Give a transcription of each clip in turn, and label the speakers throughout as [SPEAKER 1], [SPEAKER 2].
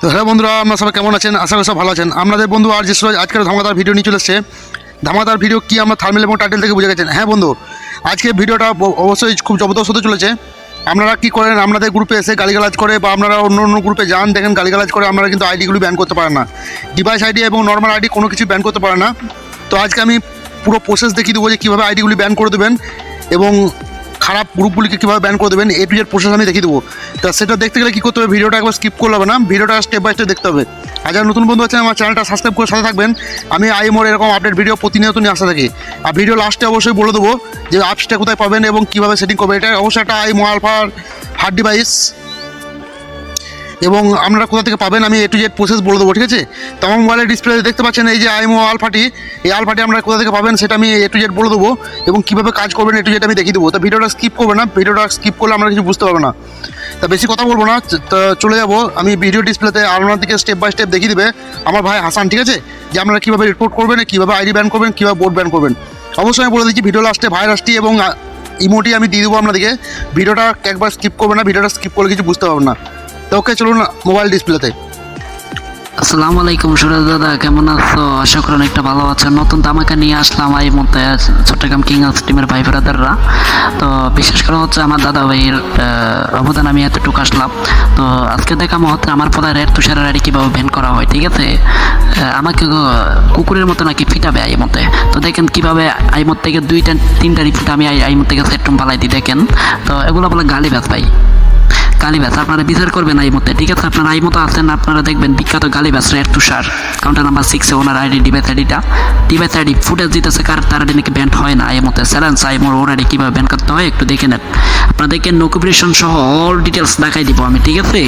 [SPEAKER 1] তো হ্যালো বন্ধুরা, আপনারা সবাই কেমন আছেন? আশা করি সব ভালো আছেন। আপনাদের বন্ধু আর যে আজকের ধামাদার ভিডিও নিয়ে চলে এসছে। ধামাদার ভিডিও কি আমরা থার্মেল এবং টাইটেল থেকে বুঝে গেছেন? হ্যাঁ বন্ধু, আজকে ভিডিওটা অবশ্যই খুব জবরদস্ত হতে চলেছে। আপনারা কি করেন? আপনাদের গ্রুপে এসে গালিগালাজ করে বা আপনারা অন্য অন্য গ্রুপে যান, দেখেন গালিগালাজ করে আপনারা কিন্তু আইডিগুলি ব্যান করতে পারেন না। ডিভাইস আইডি এবং নর্মাল আইডি কোনো কিছু ব্যান করতে পারেন না। তো আজকে আমি পুরো প্রসেস দেখিয়ে দেবো যে কীভাবে আইডিগুলি ব্যান করে দেবেন এবং খারাপ গ্রুপগুলিকে কীভাবে ব্যান করে দেবেন এ টু জেড প্রসেস আমি দেখিয়ে দেবো। তা সেটা দেখতে গেলে কী করতে হবে, ভিডিওটা একবার স্কিপ করলে হবে না, ভিডিওটা স্টেপ বাই স্টেপ দেখতে হবে। আর যারা নতুন বন্ধু আছেন, আমার চ্যানেলটা সাবস্ক্রাইব করে সাথে থাকবেন। আমি আই মোর এরকম আপডেট ভিডিও প্রতিনিয়ত নিয়ে আসতে থাকি। আর ভিডিও লাস্টে অবশ্যই বলে দেবো যে অ্যাপসটা কোথায় পাবেন এবং কীভাবে সেটিং করবেন, এটা অবশ্যই একটা আই মোর আলফার হার্ড ডিভাইস এবং আপনারা কোথা থেকে পাবেন, আমি এ টু জেড প্রসেস বলে দেবো, ঠিক আছে? তো মোবাইলের ডিসপ্লে দেখতে পাচ্ছেন, এই যে আইমো আলফাটি এই আলফাটি আপনারা কোথা থেকে পাবেন সেটা আমি এ টু জেড বলে দেবো এবং কীভাবে কাজ করবেন এ টু জেড আমি দেখিয়ে দেবো। তো ভিডিওটা স্কিপ করবে না, ভিডিওটা স্কিপ করলে আমরা কিছু বুঝতে পারব না। তা বেশি কথা বলব না চলে যাব, আমি ভিডিও ডিসপ্লেতে আপনার দিকে স্টেপ বাই স্টেপ দেখিয়ে দেবে আমার ভাই হাসান, ঠিক আছে? যে আপনারা কীভাবে রিপোর্ট করবেন, কীভাবে আইডি ব্যান করবেন, কীভাবে বোর্ড ব্যান করবেন। অবশ্যই আমি বলে দিচ্ছি ভিডিও লাস্টে ভাইরাসটি এবং ইমোটি আমি দিয়ে দেবো আপনাদেরকে। ভিডিওটা একবার স্কিপ করবে না, ভিডিওটা স্কিপ করলে কিছু বুঝতে পারবেন না। ওকে চলুন মোবাইল ডিসপ্লেতে
[SPEAKER 2] আসসালামু আলাইকুম সুরজ দাদা, কেমন আছো? আশা করেন একটা ভালো আছেন নতুন তামাকা নিয়ে আসলাম এই মধ্যে চট্টগ্রাম কিংস টিমের ভাই ব্রাদাররা তো বিশেষ করে হচ্ছে আমার দাদা ভাইয়ের অবদান আমি এতটুকু আসলাম। তো আজকে দেখামো হচ্ছে আমার পদায় রেড তুষারের আইডি কীভাবে ভ্যান করা হয়, ঠিক আছে? আমাকে কুকুরের মতো নাকি ফিটাবে আই মতে তো দেখেন কীভাবে আই মত থেকে দুইটা, তিনটা রিপিট আমি আই মত থেকে সেটটুম পালাই দিই, দেখেন। তো এগুলো বলে গালি ভাই। গালিবাস আপনারা বিচার করবেন এই মতে ঠিক আছে? আপনারা এই মতো আছেন, আপনারা দেখবেন বিখ্যাত গালিবাস রেড তুষার কাউন্টার নাম্বার সিক্সে ওনার আইডি ডিভাইস আইডিটা ডিভাইস আইডি ফুটেজ দিতেছে, কার, তার আইডি নাকি ব্যান্ড হয় না এই মতে challenge I more or ID কীভাবে ব্যান করতে হয়, একটু দেখে নেন। আপনারা দেখেন নোকিফিকেশন সহ অল ডিটেলস দেখাই দিব আমি, ঠিক আছে?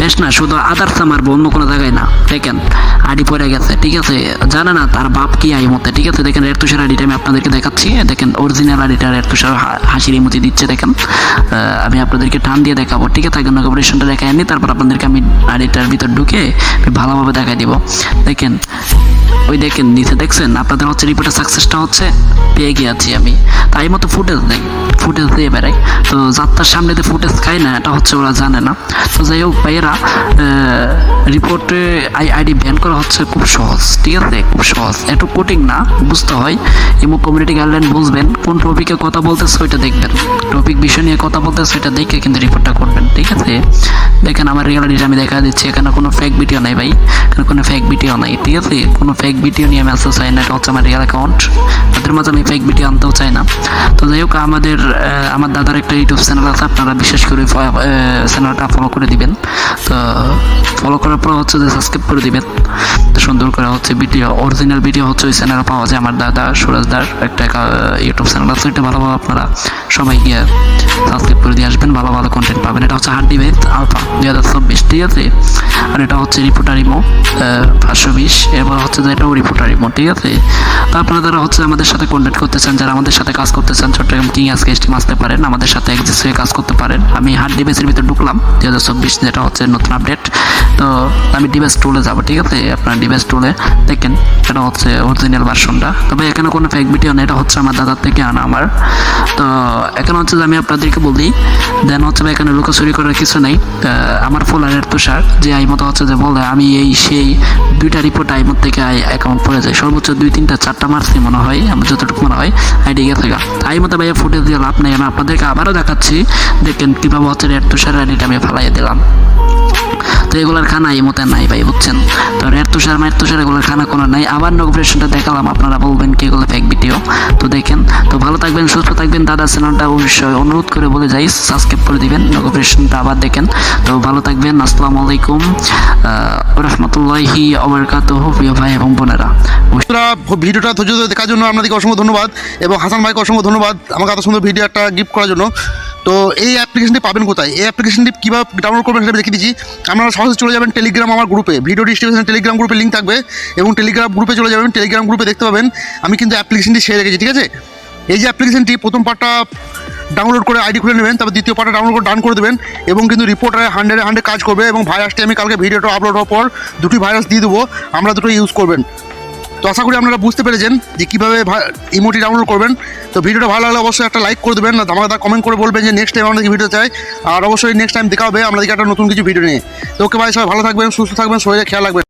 [SPEAKER 2] বেশ না, শুধু আদার্স মারবো অন্য কোনো জায়গায় না। দেখেন আইডি পড়ে গেছে, ঠিক আছে? জানে না তার বাপ কি আই মতে ঠিক আছে? দেখেন রেড তুষার আইডিটা আমি আপনাদেরকে দেখাচ্ছি। দেখেন অরিজিনাল আইডিটা রেড তুষার হাসির ইমতি দিচ্ছে, দেখেন। আপনাদেরকে টান দিয়ে দেখাবো, ঠিক আছে? আগে কম্পিটিশনটা দেখাই আনি তারপর আপনাদেরকে আমি আড়িটার ভিতর ঢুকে ভালোভাবে দেখাই দিব। দেখেন, ওই দেখেন, নিচে দেখছেন? আপনাদের হচ্ছে রিপোর্টের সাকসেসটা হচ্ছে, পেয়ে গিয়েছি আমি। তাই মতো ফুটেজ দেয় ফুটেজ দিয়ে বেড়াই। তো যাত্রার সামনে তো ফুটেজ খাই না, এটা হচ্ছে ওরা জানে না। তো যাই হোক, ভাইয়েরা রিপোর্টে আই আইডি ব্যান করা হচ্ছে খুব সহজ, ঠিক আছে? খুব সহজ। একটু কোটিং না, বুঝতে হয়। এবং কমিউনিটি গাইডলাইন বুঝবেন, কোন টপিকে কথা বলতেছে ওইটা দেখবেন। টপিক বিষয় নিয়ে কথা বলতেছে ওইটা দেখে কিন্তু রিপোর্টটা করবেন, ঠিক আছে? দেখেন আমার রিয়ালিটিটা আমি দেখা দিচ্ছি, এখানে কোনো ফেক ভিডিও নাই ভাই। এখানে কোনো ফেক ভিডিও নাই, ঠিক আছে? কোনো ফেক ভিডিও নিয়ে আমি আসতে চাই না, এটা হচ্ছে আমার রিয়াল অ্যাকাউন্ট তাদের মাঝে আমি ফেক ভিডিও আনতেও চাই না। তো যাই হোক, আমাদের আমার দাদার একটা ইউটিউব চ্যানেল আছে, আপনারা বিশেষ করে চ্যানেলটা ফলো করে দিবেন। তো ফলো করার পর হচ্ছে যে সাবস্ক্রাইব করে দিবেন। তো সুন্দর করে হচ্ছে ভিডিও অরিজিনাল ভিডিও হচ্ছে ওই চ্যানেলে পাওয়া যায় আমার দাদা সুরাজদার একটা ইউটিউব চ্যানেল আছে, ওইটা ভালোভাবে আপনারা সবাই গিয়ে সাবস্ক্রাইব করে দিয়ে আসবেন, ভালো ভালো কন্টেন্ট পাবেন। এটা হচ্ছে হার্ড ডিবেট আলফা দুই হাজার চব্বিশ, ঠিক আছে? আর এটা হচ্ছে রিপোর্টার ইমো পাঁচশো বিশ। এবার হচ্ছে যে এটাও রিপোর্টার ইমো ঠিক আছে? আপনারা যারা হচ্ছে আমাদের সাথে কন্ট্যাক্ট করতে চান, যারা আমাদের সাথে কাজ করতে চান, চট্টগ্রাম কিং আজকে এসটি আসতে পারেন, আমাদের সাথে এক্সিস হয়ে কাজ করতে পারেন। আমি হার্ড ডিভাইসের ভিতরে ঢুকলাম, দুই হাজার চব্বিশ, যেটা হচ্ছে নতুন আপডেট তো আমি ডিভাইস টুলে যাব, ঠিক আছে? আপনার ডিভাইস টুলে দেখেন, এটা হচ্ছে অরিজিনাল ভার্সনটা তবে এখানে কোনো ফেক ভিডিও নেই, এটা হচ্ছে আমার দাদার থেকে আনা আমার। তো এখানে হচ্ছে যে আমি আপনাদেরকে বলি, দেন হচ্ছে এখানে লুকোচুরি করার কিছু নেই। আমার ফুলারের তুষার যে আই মতো হচ্ছে যে বলে, আমি এই সেই দুইটা রিপোর্ট আই মত থেকে আই অ্যাকাউন্ট পড়ে যায় সর্বোচ্চ দুই, তিনটা, চারটা মারছি মনে হয়, আমার যতটুকু মনে হয় আইডি গেছে গা আই মতো ভাইয়া ফুটেজ দিয়ে লাভ নেই, আমি আপনাদেরকে আবারও দেখাচ্ছি। দেখেন কীভাবে হচ্ছে রেড তুষার আইডিটা আমি ফালাই দিলাম। তো এগুলোর খানা এই মতে নাই ভাই, বুঝছেন? তো রেড তুষার মায়ের তুষার এগুলোর খানা কোনো নাই। আবার নোটিফিকেশনটা দেখালাম, আপনারা বলবেন কি এগুলো ফেক ভিডিও তো দেখেন, তো ভালো থাকবেন, সুস্থ থাকবেন। দাদা চ্যানেলটা অবশ্যই অনুরোধ করে বলে যাই সাবস্ক্রাইব করে দিবেন নোটিফিকেশনটা আবার দেখেন। তো ভালো থাকবেন, আসসালামু আলাইকুম রহমতুল্লাহি অবরকাত প্রিয় ভাই এবং বোনেরা।
[SPEAKER 1] ভিডিওটা দেখার জন্য আপনাদেরকে অসংখ্য ধন্যবাদ এবং হাসান ভাইকে অসংখ্য ধন্যবাদ। আমাকে এত সুন্দর ভিডিও একটা গিফট করার জন্য। তো এই অ্যাপ্লিকেশনটি পাবেন কোথায়? এই অ্যাপ্লিকেশনটি কীভাবে ডাউনলোড করবেন সেটা দেখে দিচ্ছি। আপনারা সহজে চলে যাবেন টেলিগ্রাম আমার গ্রুপে ভিডিও ডিস্ট্রিবিউশন টেলিগ্রাম গ্রুপে লিঙ্ক থাকবে এবং টেলিগ্রাম গ্রুপে চলে যাবেন। টেলিগ্রাম গ্রুপে দেখতে পাবেন আমি কিন্তু অ্যাপ্লিকেশনটি শেয়ার রেখেছি, ঠিক আছে? এই যে অ্যাপ্লিকেশনটি প্রথম পার্টটা ডাউনলোড করে আইডি খুলে নেবেন, তারপর দ্বিতীয় পার্টটা ডাউনলোড করে ডান করে দেবেন এবং কিন্তু রিপোর্টারে হান্ড্রেড হান্ড্রেড কাজ করবে এবং ভাইরাসটি আমি কালকে ভিডিওটা আপলোড হওয়ার পর দুটি ভাইরাস দিয়ে দেবো। আমরা দুটো ইউজ করবেন। তো আশা করি আপনারা বুঝতে পেরেছেন যে কীভাবে ইমোটি ডাউনলোড করবেন। তো ভিডিওটা ভালো লাগলে অবশ্যই একটা লাইক করে দেবেন ধামাকা কমেন্ট করে বলবেন যে নেক্সট টাইম আমাদেরকে ভিডিও চাই। আর অবশ্যই নেক্সট টাইম দেখা হবে আপনাদেরকে একটা নতুন কিছু ভিডিও নিয়ে। তো ওকে ভাই সবাই ভালো থাকবেন, সুস্থ থাকবেন, শরীরে খেয়াল রাখবেন।